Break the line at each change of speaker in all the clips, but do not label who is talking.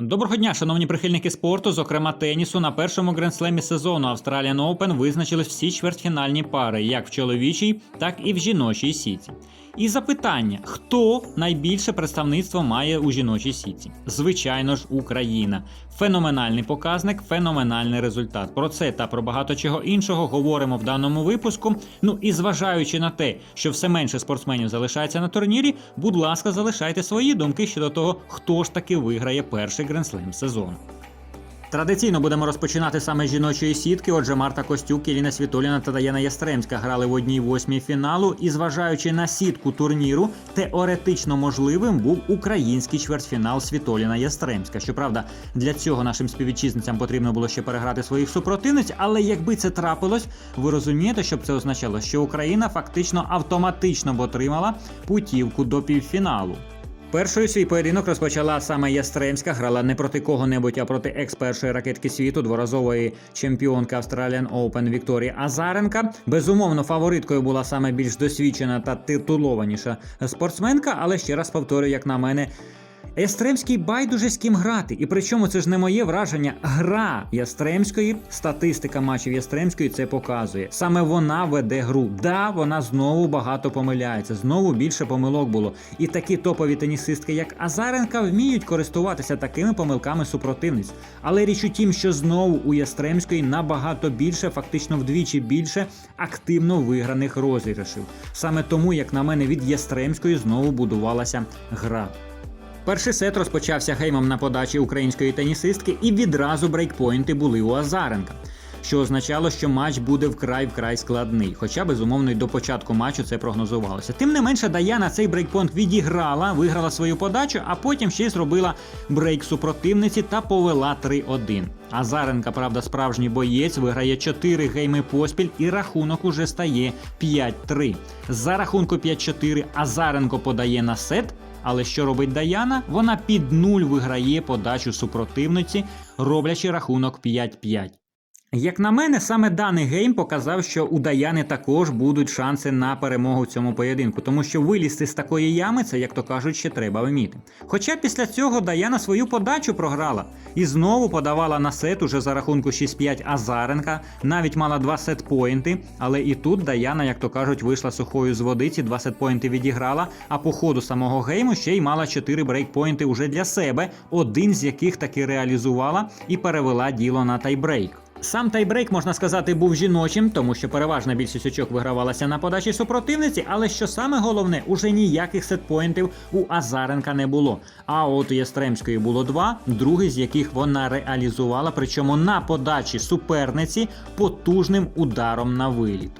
Доброго дня, шановні прихильники спорту, зокрема тенісу. На першому грандслемі сезону Australian Open визначились всі чвертьфінальні пари, як в чоловічій, так і в жіночій сіті. І запитання: хто найбільше представництво має у жіночій сіті? Звичайно ж, Україна. Феноменальний показник, феноменальний результат. Про це та про багато чого іншого говоримо в даному випуску. Ну і зважаючи на те, що все менше спортсменів залишається на турнірі, будь ласка, залишайте свої думки щодо того, хто ж таки виграє перший гренслем сезону. Традиційно будемо розпочинати саме з жіночої сітки. Отже, Марта Костюк, Єліна Світоліна та Даяна Ястремська грали в одній восьмій фіналу. І зважаючи на сітку турніру, теоретично можливим був український чвертьфінал Світоліна Ястремська. Щоправда, для цього нашим співвітчизницям потрібно було ще переграти своїх супротивниць. Але якби це трапилось, ви розумієте, що б це означало, що Україна фактично автоматично б отримала путівку до півфіналу. Першою свій поєдинок розпочала саме Ястремська, грала не проти кого-небудь, а проти екс-першої ракетки світу, дворазової чемпіонки Australian Open Вікторії Азаренка. Безумовно, фавориткою була саме більш досвідчена та титулованіша спортсменка, але ще раз повторюю, як на мене. Ястремський байдуже з ким грати, і причому це ж не моє враження. Гра Ястремської, статистика матчів Ястремської це показує. Саме вона веде гру. Да, вона знову багато помиляється, знову більше помилок було. І такі топові тенісистки, як Азаренка, вміють користуватися такими помилками супротивниць. Але річ у тім, що знову у Ястремської набагато більше, фактично вдвічі більше активно виграних розіграшів. Саме тому, як на мене, від Ястремської знову будувалася гра. Перший сет розпочався геймом на подачі української тенісистки, і відразу брейкпойнти були у Азаренка. Що означало, що матч буде вкрай вкрай складний, хоча безумовно й до початку матчу це прогнозувалося. Тим не менше, Даяна цей брейкпойнт відіграла, виграла свою подачу, а потім ще й зробила брейк супротивниці та повела 3-1. Азаренка, правда, справжній боєць, виграє 4 гейми поспіль, і рахунок уже стає 5-3. За рахунку 5-4 Азаренко подає на сет. Але що робить Даяна? Вона під нуль виграє подачу супротивниці, роблячи рахунок 5-5. Як на мене, саме даний гейм показав, що у Даяни також будуть шанси на перемогу в цьому поєдинку, тому що вилізти з такої ями, це, як то кажуть, ще треба вміти. Хоча після цього Даяна свою подачу програла і знову подавала на сет уже за рахунку 6-5 Азаренка, навіть мала два сетпоінти, але і тут Даяна, як то кажуть, вийшла сухою з водиці, два сетпоінти відіграла, а по ходу самого гейму ще й мала 4 брейкпоінти уже для себе, один з яких таки реалізувала і перевела діло на тайбрейк. Сам тайбрейк, можна сказати, був жіночим, тому що переважна більшість очок вигравалася на подачі супротивниці, але що саме головне, уже ніяких сетпоінтів у Азаренка не було. А от у Ястремської було два, другий з яких вона реалізувала, причому на подачі суперниці потужним ударом на виліт.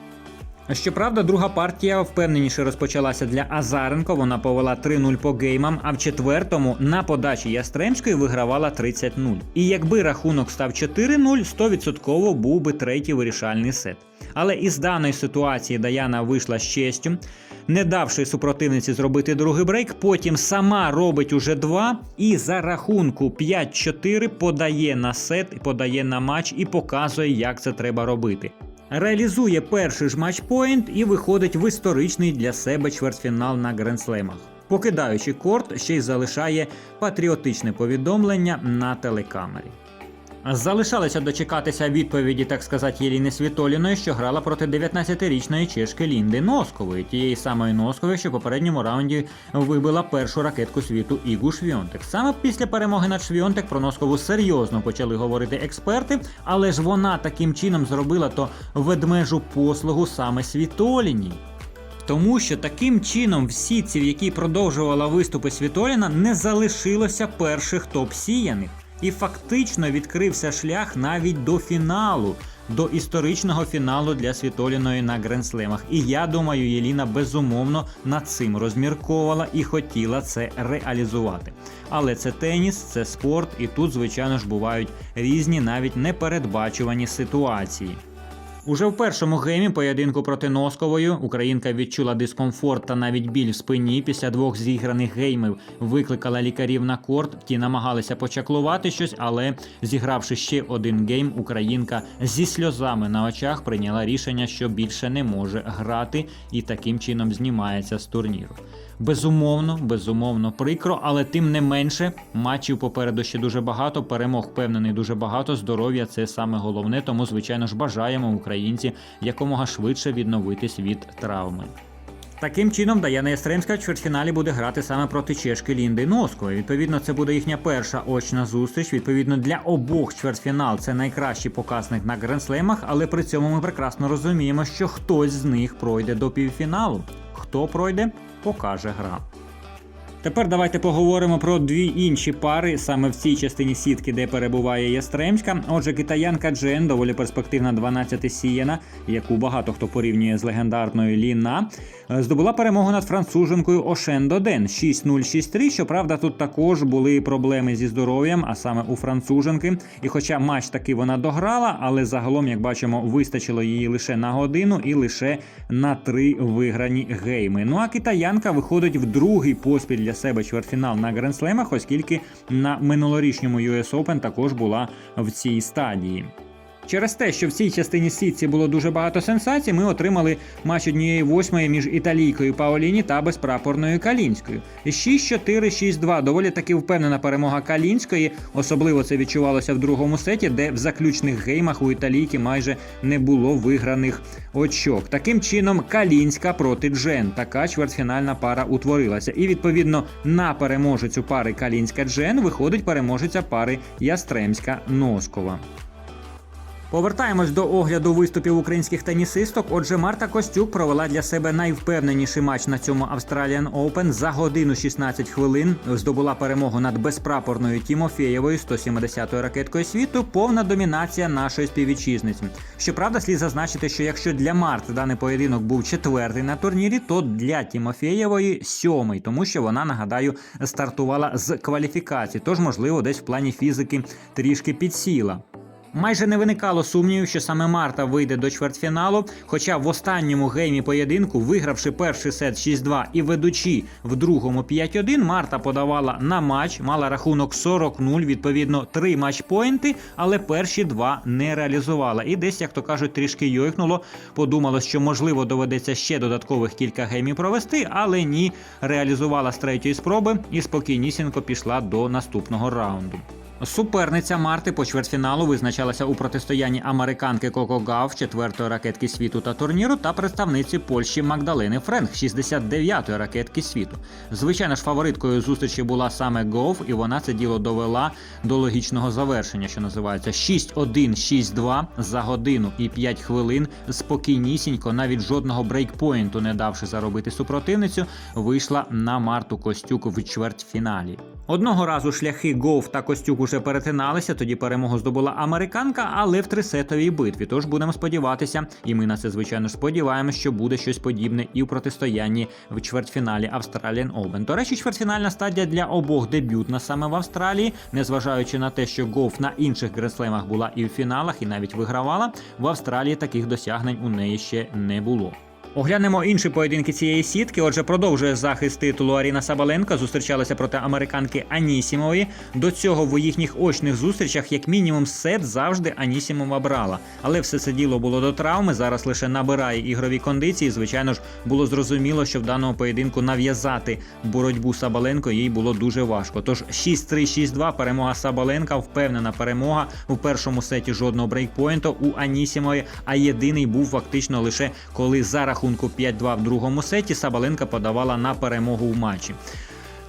Щоправда, друга партія впевненіше розпочалася для Азаренко. Вона повела 3-0 по геймам, а в четвертому на подачі Ястремської вигравала 30-0. І якби рахунок став 4-0, 100% був би третій вирішальний сет. Але із даної ситуації Даяна вийшла з честю, не давши супротивниці зробити другий брейк, потім сама робить уже два і за рахунку 5-4 подає на сет, подає на матч і показує, як це треба робити. Реалізує перший ж матчпоінт і виходить в історичний для себе чвертьфінал на гренслемах. Покидаючи корт, ще й залишає патріотичне повідомлення на телекамері. Залишалося дочекатися відповіді, так сказати, Єліни Світоліної, що грала проти 19-річної чешки Лінди Носкової, тієї самої Носкової, що в попередньому раунді вибила першу ракетку світу Ігу Швьонтек. Саме після перемоги над Швьонтек про Носкову серйозно почали говорити експерти, але ж вона таким чином зробила то ведмежу послугу саме Світоліній. Тому що таким чином в сітці, в якій продовжувала виступи Світоліна, не залишилося перших топ-сіяних. І фактично відкрився шлях навіть до фіналу, до історичного фіналу для Світоліної на Гренслемах. І я думаю, Єліна безумовно над цим розмірковувала і хотіла це реалізувати. Але це теніс, це спорт, і тут, звичайно ж, бувають різні, навіть непередбачувані ситуації. Уже в першому геймі поєдинку проти Носковою українка відчула дискомфорт та навіть біль в спині. Після двох зіграних геймів викликала лікарів на корт. Ті намагалися почаклувати щось, але зігравши ще один гейм, українка зі сльозами на очах прийняла рішення, що більше не може грати, і таким чином знімається з турніру. Безумовно, безумовно прикро, але тим не менше матчів попереду ще дуже багато. Перемог впевнений дуже багато. Здоров'я це саме головне. Тому, звичайно ж, бажаємо українці якомога швидше відновитись від травми. Таким чином, Даяна Ястремська в чвертьфіналі буде грати саме проти чешки Лінди Носкової. Відповідно, це буде їхня перша очна зустріч. Відповідно, для обох чвертьфінал це найкращий показник на гренслемах, але при цьому ми прекрасно розуміємо, що хтось з них пройде до півфіналу. Хто пройде, покаже гра. Тепер давайте поговоримо про дві інші пари саме в цій частині сітки, де перебуває Ястремська. Отже, китаянка Джен, доволі перспективна 12 сіяна, яку багато хто порівнює з легендарною Ліна, е, здобула перемогу над француженкою Ошендо Ден 6-0-6-3. Щоправда, тут також були проблеми зі здоров'ям, а саме у француженки. І хоча матч таки вона дограла, але загалом, як бачимо, вистачило її лише на годину і лише на три виграні гейми. Ну а китаянка виходить в другий поспіль для себе чвертьфінал на гренслемах, оскільки на минулорічному US Open також була в цій стадії. Через те, що в цій частині сітці було дуже багато сенсацій, ми отримали матч однієї восьмої між італійкою Паоліні та безпрапорною Калінською. 6-4, 6-2. Доволі таки впевнена перемога Калінської. Особливо це відчувалося в другому сеті, де в заключних геймах у італійки майже не було виграних очок. Таким чином, Калінська проти Джен. Така чвертьфінальна пара утворилася. І відповідно на переможецю пари Калінська Джен виходить переможеця пари Ястремська Носкова. Повертаємось до огляду виступів українських тенісисток. Отже, Марта Костюк провела для себе найвпевненіший матч на цьому Australian Open за годину 16 хвилин. Здобула перемогу над безпрапорною Тімофєєвою 170-ю ракеткою світу. Повна домінація нашої співвітчизниці. Щоправда, слід зазначити, що якщо для Марти даний поєдинок був четвертий на турнірі, то для Тімофєєвої сьомий, тому що вона нагадаю стартувала з кваліфікації. Тож, можливо, десь в плані фізики трішки підсіла. Майже не виникало сумнівів, що саме Марта вийде до чвертьфіналу. Хоча в останньому геймі поєдинку, вигравши перший сет 6-2 і ведучи в другому 5-1, Марта подавала на матч, мала рахунок 40-0, відповідно, три матчпоінти, але перші два не реалізувала. І десь, як то кажуть, трішки йойкнуло. Подумало, що можливо доведеться ще додаткових кілька геймів провести, але ні, реалізувала з третьої спроби і спокійнісінько пішла до наступного раунду. Суперниця Марти по чвертьфіналу визначалася у протистоянні американки Коко Гав, четвертої ракетки світу та турніру, та представниці Польщі Магдалини Френк, 69-ї ракетки світу. Звичайно ж, фавориткою зустрічі була саме Гов, і вона це діло довела до логічного завершення, що називається 6-1, 6-2 за годину і 5 хвилин. Спокійнісінько, навіть жодного брейкпоінту не давши заробити супротивницю, вийшла на Марту Костюк в чвертьфіналі. Одного разу шляхи Гов та Костюк уже перетиналися, тоді перемогу здобула американка, але в трисетовій битві. Тож будемо сподіватися, і ми на це звичайно сподіваємося, що буде щось подібне і в протистоянні в чвертьфіналі Australian Open. До речі, чвертьфінальна стадія для обох дебютна саме в Австралії, незважаючи на те, що Гов на інших греслемах була і в фіналах, і навіть вигравала. В Австралії таких досягнень у неї ще не було. Оглянемо інші поєдинки цієї сітки. Отже, продовжує захист титулу Аріна Сабаленко. Зустрічалася проти американки Анісімової. До цього в їхніх очних зустрічах, як мінімум, сет завжди Анісімова брала. Але все це діло було до травми. Зараз лише набирає ігрові кондиції. Звичайно ж, було зрозуміло, що в даному поєдинку нав'язати боротьбу Сабаленко їй було дуже важко. Тож 6-3-6-2 перемога Сабаленка, впевнена перемога у першому сеті жодного брейкпоінту у Анісімової. А єдиний був фактично лише коли за рахунку 5-2 в другому сеті Сабаленка подавала на перемогу в матчі.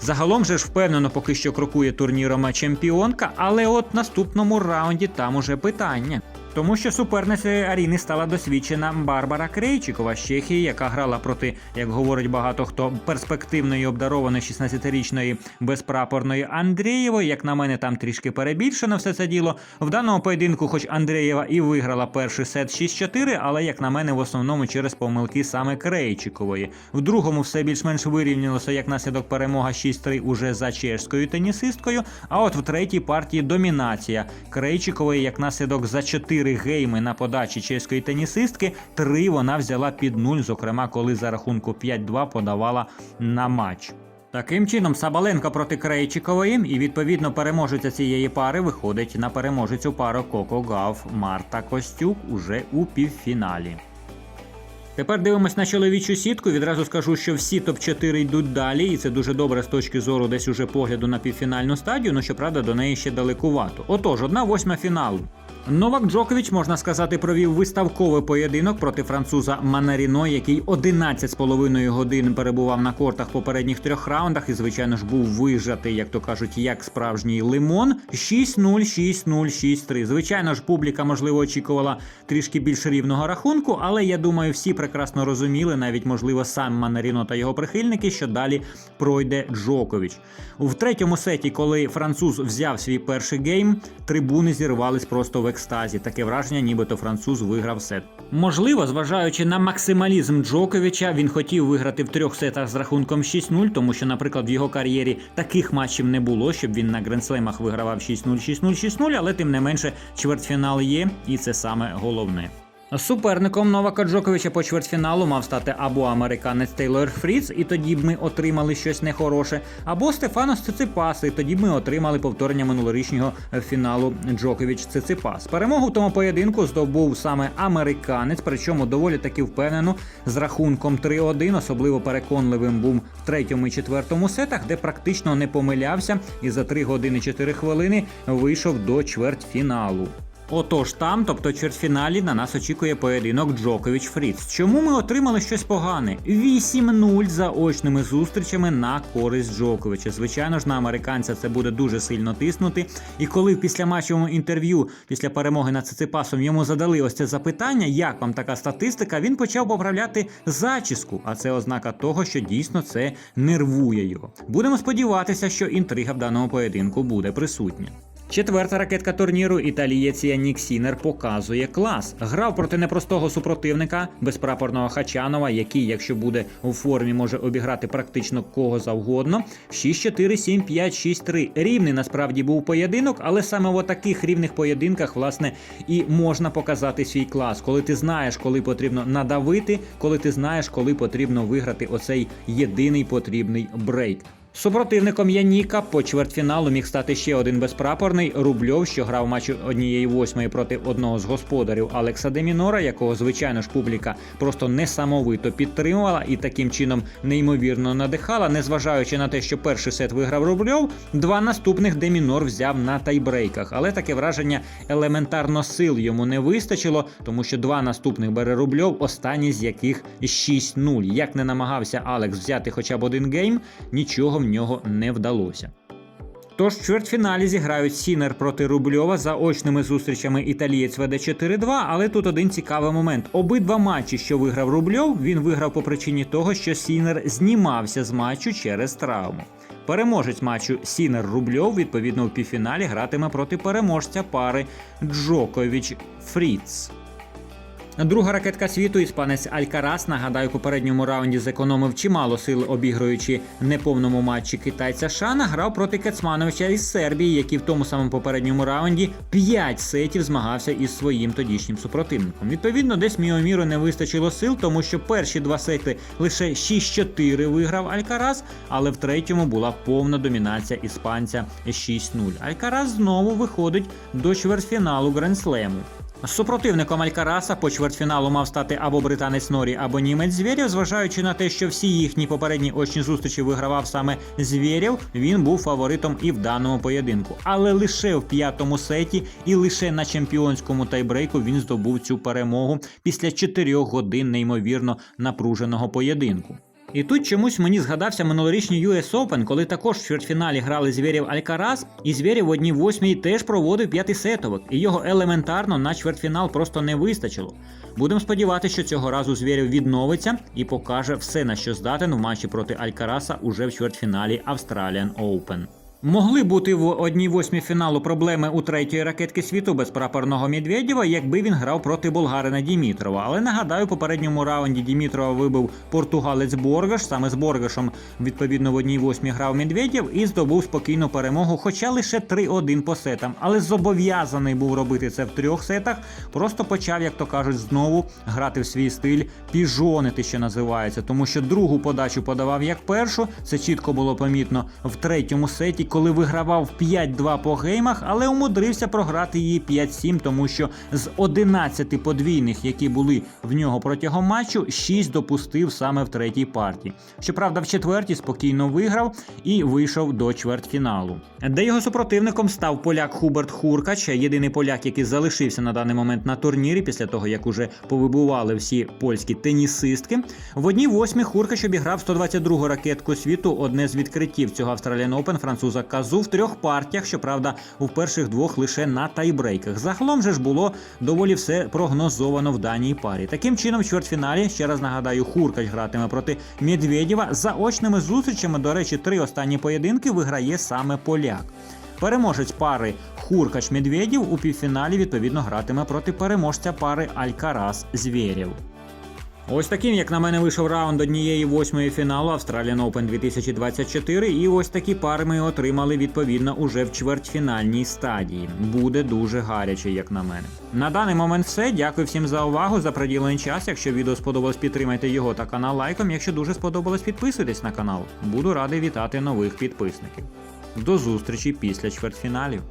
Загалом же ж впевнено поки що крокує турніром чемпіонка, але от наступному раунді там уже питання. Тому що суперницею Аріни стала досвідчена Барбара Крейчикова з Чехії, яка грала проти, як говорить багато хто, перспективної обдарованої 16-річної безпрапорної Андрієвої. Як на мене, там трішки перебільшено все це діло. В даному поєдинку, хоч Андрієва і виграла перший сет 6-4, але як на мене, в основному через помилки саме Крейчикової. В другому все більш-менш вирівнялося як наслідок перемога 6-3 уже за чешською тенісисткою. А от в третій партії домінація Крейчикової як наслідок за 4 гейми на подачі чеської тенісистки. Три вона взяла під нуль, зокрема, коли за рахунку 5-2 подавала на матч. Таким чином, Сабаленко проти Крейчикової, і відповідно переможеця цієї пари виходить на переможецю пару Коко Гав Марта Костюк уже у півфіналі. Тепер дивимось на чоловічу сітку. Відразу скажу, що всі топ-4 йдуть далі, і це дуже добре з точки зору десь уже погляду на півфінальну стадію, ну щоправда, до неї ще далекувато. Отож, одна восьма фіналу. Новак Джокович, можна сказати, провів виставковий поєдинок проти француза Манаріно, який 11,5 годин перебував на кортах попередніх трьох раундах і, звичайно ж, був вижатий, як то кажуть, як справжній лимон. 6-0, 6-0, 6-3. Звичайно ж, публіка, можливо, очікувала трішки більш рівного рахунку, але я думаю, всі прекрасно розуміли, навіть можливо сам Манаріно та його прихильники, що далі пройде Джокович. В третьому сеті, коли француз взяв свій перший гейм, трибуни зірвались просто в екстазі. Таке враження, нібито француз виграв сет. Можливо, зважаючи на максималізм Джоковича, він хотів виграти в трьох сетах з рахунком 6-0, тому що, наприклад, в його кар'єрі таких матчів не було, щоб він на гренслемах вигравав 6-0, 6-0, 6-0, але тим не менше чвертьфінал є, і це саме головне. Суперником Новака Джоковича по чвертьфіналу мав стати або американець Тейлор Фріц, і тоді б ми отримали щось нехороше, або Стефанос Циципас, і тоді б ми отримали повторення минулорічного фіналу Джокович Циципас. Перемогу в тому поєдинку здобув саме американець, причому доволі таки впевнено з рахунком 3-1. Особливо переконливим був в третьому і четвертому сетах, де практично не помилявся, і за 3 години 4 хвилини вийшов до чвертьфіналу. Отож там, тобто чвертьфіналі, на нас очікує поєдинок Джокович Фріц. Чому ми отримали щось погане? 8-0 за очними зустрічами на користь Джоковича. Звичайно ж, на американця це буде дуже сильно тиснути. І коли в післяматчевому інтерв'ю після перемоги над Циципасом йому задали ось це запитання, як вам така статистика, він почав поправляти зачіску. А це ознака того, що дійсно це нервує його. Будемо сподіватися, що інтрига в даному поєдинку буде присутня. Четверта ракетка турніру італієць Янік Сінер показує клас. Грав проти непростого супротивника, безпрапорного Хачанова, який, якщо буде у формі, може обіграти практично кого завгодно. 6-4, 7-5, 6-3. Рівний насправді був поєдинок, але саме в таких рівних поєдинках, власне, і можна показати свій клас, коли ти знаєш, коли потрібно надавити, коли ти знаєш, коли потрібно виграти оцей єдиний потрібний брейк. Супротивником Яніка по чвертьфіналу міг стати ще один безпрапорний Рубльов, що грав матч однієї восьмої проти одного з господарів Алекса Демінора, якого, звичайно ж, публіка просто несамовито підтримувала і таким чином неймовірно надихала, незважаючи на те, що перший сет виграв Рубльов, два наступних Демінор взяв на тайбрейках. Але таке враження елементарно сил йому не вистачило, тому що два наступних бере Рубльов, останній з яких 6-0. Як не намагався Алекс взяти хоча б один гейм, нічого в нього не вдалося. Тож в чвертьфіналі зіграють Сінер проти Рубльова за очними зустрічами італієць веде 4-2, але тут один цікавий момент. Обидва матчі, що виграв Рубльов, він виграв по причині того, що Сінер знімався з матчу через травму. Переможець матчу Сінер Рубльов, відповідно, у півфіналі гратиме проти переможця пари Джокович Фріц. Друга ракетка світу, іспанець Алькарас, нагадаю, попередньому раунді зекономив чимало сил, обігруючи неповному матчі китайця Шана, грав проти Кецмановича із Сербії, який в тому самому попередньому раунді 5 сетів змагався із своїм тодішнім супротивником. Відповідно, десь Міоміру не вистачило сил, тому що перші два сети лише 6-4 виграв Алькарас, але в третьому була повна домінація іспанця 6-0. Алькарас знову виходить до чвертьфіналу Гренслему. Супротивником Алькараса по чвертьфіналу мав стати або британець Норі, або німець Звєрєв. Зважаючи на те, що всі їхні попередні очні зустрічі вигравав саме Звєрєв, він був фаворитом і в даному поєдинку. Але лише в п'ятому сеті і лише на чемпіонському тайбрейку він здобув цю перемогу після чотирьох годин неймовірно напруженого поєдинку. І тут чомусь мені згадався минулорічний US Open, коли також в чвертьфіналі грали звірів Алькарас, і звірів в одній восьмій теж проводив п'ятисетовик, і його елементарно на чвертьфінал просто не вистачило. Будемо сподіватися, що цього разу звірів відновиться і покаже все, на що здатен в матчі проти Алькараса уже в чвертьфіналі Australian Open. Могли бути в одній восьмій фіналу проблеми у третьої ракетки світу без прапорного Медведєва, якби він грав проти болгарина Дімітрова. Але нагадаю, в попередньому раунді Дімітрова вибив португалець Боргаш. Саме з Боргашем відповідно в одній восьмій грав Медведєв і здобув спокійну перемогу, хоча лише 3-1 по сетам. Але зобов'язаний був робити це в трьох сетах. Просто почав, як то кажуть, знову грати в свій стиль, піжонити, що називається, тому що другу подачу подавав як першу. Це чітко було помітно в третьому сеті коли вигравав 5-2 по геймах, але умудрився програти її 5-7, тому що з 11 подвійних, які були в нього протягом матчу, 6 допустив саме в третій партії. Щоправда, в четвертій спокійно виграв і вийшов до чвертьфіналу, де його супротивником став поляк Хуберт Хуркач, єдиний поляк, який залишився на даний момент на турнірі після того, як уже повибували всі польські тенісистки. В одній восьмій Хуркач обіграв 122 ракетку світу, одне з відкриттів цього Australian Open француза Казу в трьох партіях, щоправда, у перших двох лише на тайбрейках. Загалом же ж було доволі все прогнозовано в даній парі. Таким чином, в чвертьфіналі, ще раз нагадаю, Хуркач гратиме проти Медведєва. За очними зустрічами, до речі, три останні поєдинки виграє саме поляк. Переможець пари Хуркач Медведєв у півфіналі відповідно гратиме проти переможця пари Алькарас Звєрєв. Ось таким, як на мене, вийшов раунд однієї восьмої фіналу Australian Open 2024, і ось такі пари ми отримали відповідно уже в чвертьфінальній стадії. Буде дуже гаряче, як на мене. На даний момент все. Дякую всім за увагу, за приділений час. Якщо відео сподобалось, підтримайте його та канал лайком. Якщо дуже сподобалось, підписуйтесь на канал. Буду радий вітати нових підписників. До зустрічі після чвертьфіналів.